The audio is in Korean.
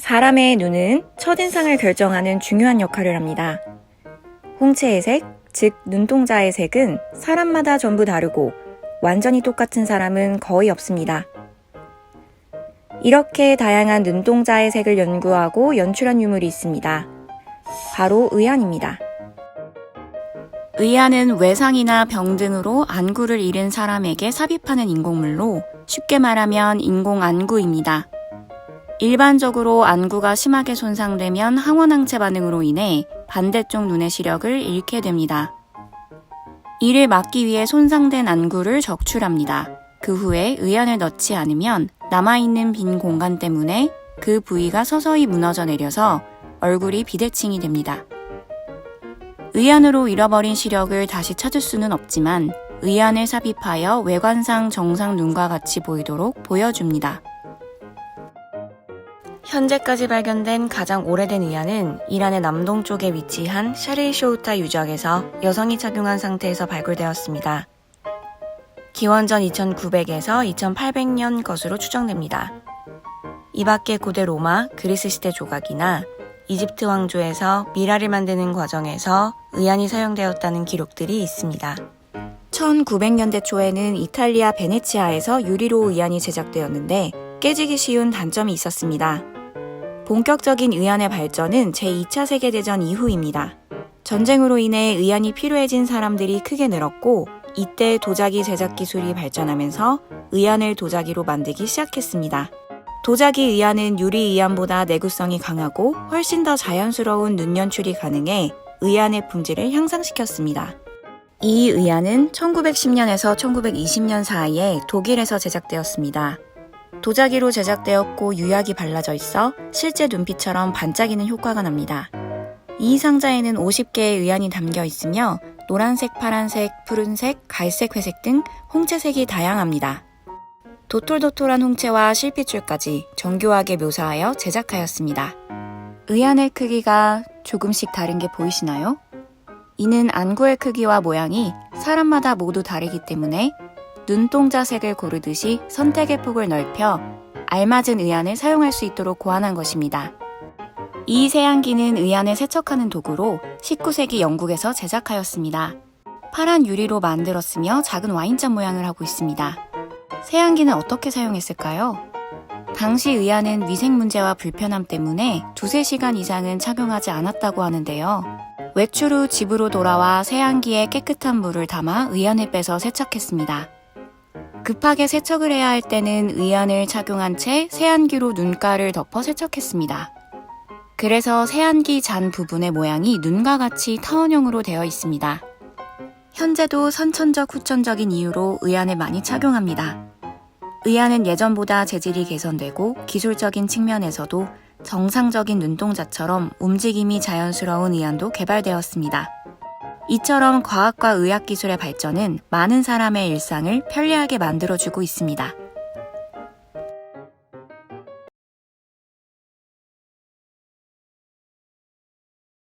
사람의 눈은 첫인상을 결정하는 중요한 역할을 합니다. 홍채의 색, 즉 눈동자의 색은 사람마다 전부 다르고 완전히 똑같은 사람은 거의 없습니다. 이렇게 다양한 눈동자의 색을 연구하고 연출한 유물이 있습니다. 바로 의안입니다. 의안은 외상이나 병 등으로 안구를 잃은 사람에게 삽입하는 인공물로 쉽게 말하면 인공 안구입니다. 일반적으로 안구가 심하게 손상되면 항원항체 반응으로 인해 반대쪽 눈의 시력을 잃게 됩니다. 이를 막기 위해 손상된 안구를 적출합니다. 그 후에 의안을 넣지 않으면 남아있는 빈 공간 때문에 그 부위가 서서히 무너져 내려서 얼굴이 비대칭이 됩니다. 의안으로 잃어버린 시력을 다시 찾을 수는 없지만 의안을 삽입하여 외관상 정상 눈과 같이 보이도록 보여줍니다. 현재까지 발견된 가장 오래된 의안은 이란의 남동쪽에 위치한 샤르이 쇼우타 유적에서 여성이 착용한 상태에서 발굴되었습니다. 기원전 2900에서 2800년 것으로 추정됩니다. 이 밖에 고대 로마, 그리스 시대 조각이나 이집트 왕조에서 미라를 만드는 과정에서 의안이 사용되었다는 기록들이 있습니다. 1900년대 초에는 이탈리아 베네치아에서 유리로 의안이 제작되었는데 깨지기 쉬운 단점이 있었습니다. 본격적인 의안의 발전은 제2차 세계대전 이후입니다. 전쟁으로 인해 의안이 필요해진 사람들이 크게 늘었고 이때 도자기 제작 기술이 발전하면서 의안을 도자기로 만들기 시작했습니다. 도자기 의안은 유리 의안보다 내구성이 강하고 훨씬 더 자연스러운 눈 연출이 가능해 의안의 품질을 향상시켰습니다. 이 의안은 1910년에서 1920년 사이에 독일에서 제작되었습니다. 도자기로 제작되었고 유약이 발라져 있어 실제 눈빛처럼 반짝이는 효과가 납니다. 이 상자에는 50개의 의안이 담겨 있으며 노란색, 파란색, 푸른색, 갈색, 회색 등 홍채색이 다양합니다. 도톨도톨한 홍채와 실핏줄까지 정교하게 묘사하여 제작하였습니다. 의안의 크기가 조금씩 다른 게 보이시나요? 이는 안구의 크기와 모양이 사람마다 모두 다르기 때문에 눈동자 색을 고르듯이 선택의 폭을 넓혀 알맞은 의안을 사용할 수 있도록 고안한 것입니다. 이 세안기는 의안을 세척하는 도구로 19세기 영국에서 제작하였습니다. 파란 유리로 만들었으며 작은 와인잔 모양을 하고 있습니다. 세안기는 어떻게 사용했을까요? 당시 의안은 위생 문제와 불편함 때문에 두세 시간 이상은 착용하지 않았다고 하는데요. 외출 후 집으로 돌아와 세안기에 깨끗한 물을 담아 의안을 빼서 세척했습니다. 급하게 세척을 해야 할 때는 의안을 착용한 채 세안기로 눈가를 덮어 세척했습니다. 그래서 세안기 잔 부분의 모양이 눈과 같이 타원형으로 되어 있습니다. 현재도 선천적 후천적인 이유로 의안을 많이 착용합니다. 의안은 예전보다 재질이 개선되고 기술적인 측면에서도 정상적인 눈동자처럼 움직임이 자연스러운 의안도 개발되었습니다. 이처럼 과학과 의학 기술의 발전은 많은 사람의 일상을 편리하게 만들어주고 있습니다.